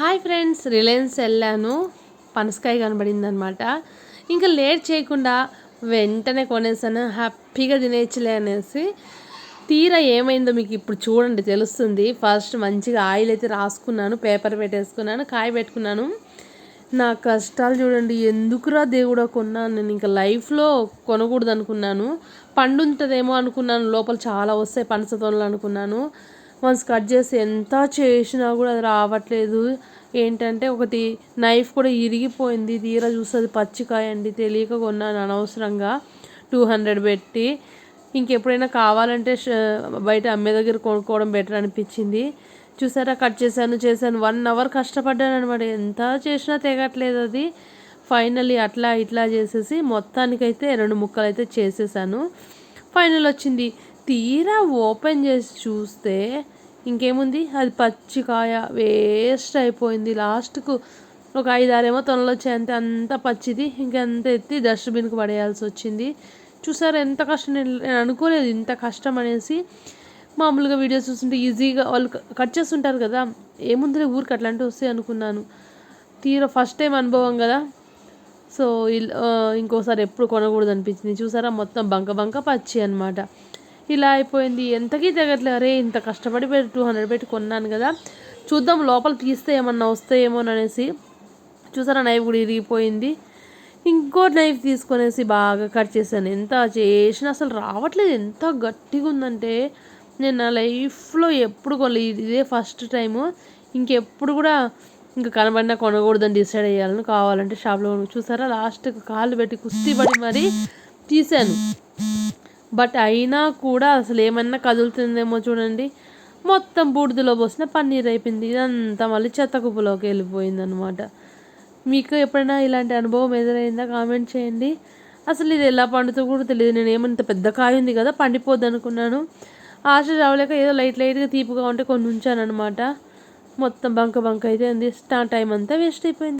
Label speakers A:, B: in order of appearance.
A: Hi friends Reliance వెళ్ళాను. పనసకాయ కనబడింది అనమాట ఇంకా లేట్ చేయకుండా వెంటనే కొనేసాను. హ్యాపీగా తినేయచ్చులే అనేసి. తీరా ఏమైందో మీకు ఇప్పుడు చూడండి తెలుస్తుంది. ఫస్ట్ మంచిగా ఆయిల్ అయితే రాసుకున్నాను పేపర్ పెట్టేసుకున్నాను కాయ పెట్టుకున్నాను. నా కష్టాలు చూడండి ఎందుకురా దేవుడా కొన్నాను. నేను ఇంకా లైఫ్లో కొనకూడదు అనుకున్నాను పండు ఉంటుందేమో అనుకున్నాను లోపల చాలా వస్తాయి పనసతోనలు అనుకున్నాను. వన్స్ కట్ చేసి ఎంత చేసినా కూడా అది రావట్లేదు. ఏంటంటే ఒకటి నైఫ్ కూడా ఇరిగిపోయింది. తీరా చూస్తుంది పచ్చికాయ అండి. తెలియక కొన్నాను అనవసరంగా. టూ హండ్రెడ్ పెట్టి. ఇంకెప్పుడైనా కావాలంటే బయట అమ్మే దగ్గర కొనుక్కోవడం బెటర్ అనిపించింది. చూసారా కట్ చేశాను చేశాను. వన్ అవర్ కష్టపడ్డాను అనమాట ఎంత చేసినా తెగట్లేదు అది. ఫైనల్లీ అట్లా ఇట్లా చేసేసి మొత్తానికైతే రెండు ముక్కలు అయితే చేసేసాను. ఫైనల్ వచ్చింది. తీరా ఓపెన్ చేసి చూస్తే ఇంకేముంది? అది పచ్చికాయ వేస్ట్ అయిపోయింది. లాస్ట్కు ఒక ఐదారేమో తొనలు వచ్చాయి. అంతే అంత పచ్చిది. ఇంకెంత ఎత్తి డస్ట్బిన్కి పడేయాల్సి వచ్చింది. చూసారు ఎంత కష్టం? నేను అనుకోలేదు ఇంత కష్టం అనేసి. మామూలుగా వీడియోస్ చూస్తుంటే ఈజీగా వాళ్ళు కట్ చేస్తుంటారు కదా. ఏముందిలే ఊరికి అట్లాంటివి వస్తాయి అనుకున్నాను. తీరా ఫస్ట్ టైం అనుభవం కదా. సో ఇంకోసారి ఎప్పుడు కొనకూడదు అనిపించింది. చూసారా? మొత్తం బంక బంక పచ్చి అనమాట ఇలా అయిపోయింది. ఎంతకీ తెగట్లేదు అరే ఇంత కష్టపడి పెట్టి టూ హండ్రెడ్ పెట్టి కొన్నాను కదా. చూద్దాం లోపల తీస్తే ఏమన్నా వస్తాయేమో అనేసి చూసారా నైఫ్ కూడా ఇరిగిపోయింది. ఇంకో నైఫ్ తీసుకొనేసి బాగా కట్ చేశాను. ఎంత చేసినా అసలు రావట్లేదు. ఎంత గట్టిగా ఉందంటే నేను నా లైఫ్లో ఎప్పుడు కొనలేదు ఇదే ఫస్ట్ టైము. ఇంకెప్పుడు కూడా ఇంకా కనబడినా కొనకూడదని డిసైడ్ అయ్యాలను కావాలంటే షాప్లో చూసారా లాస్ట్కి కాళ్ళు పెట్టి కుస్తీ పడి మరీ తీశాను. బట్ అయినా కూడా అసలు ఏమన్నా కదులుతుందేమో చూడండి. మొత్తం బూడిదలో పోసిన పన్నీర్ అయిపోయింది. ఇదంతా మళ్ళీ చెత్త కుప్పలోకి వెళ్ళిపోయింది అనమాట మీకు ఎప్పుడైనా ఇలాంటి అనుభవం ఎదురైందా? కామెంట్ చేయండి. అసలు ఇది ఎలా పండుతో కూడా తెలియదు. నేను ఏమంత పెద్ద కాయ ఉంది కదా పండిపోద్ది అనుకున్నాను. ఆశ రావలేక ఏదో లైట్ లైట్గా తీపుగా ఉంటే కొన్ని ఉంచాను అనమాట మొత్తం బంక బంక అయితే ఉంది. టైం అంతా వేస్ట్ అయిపోయింది.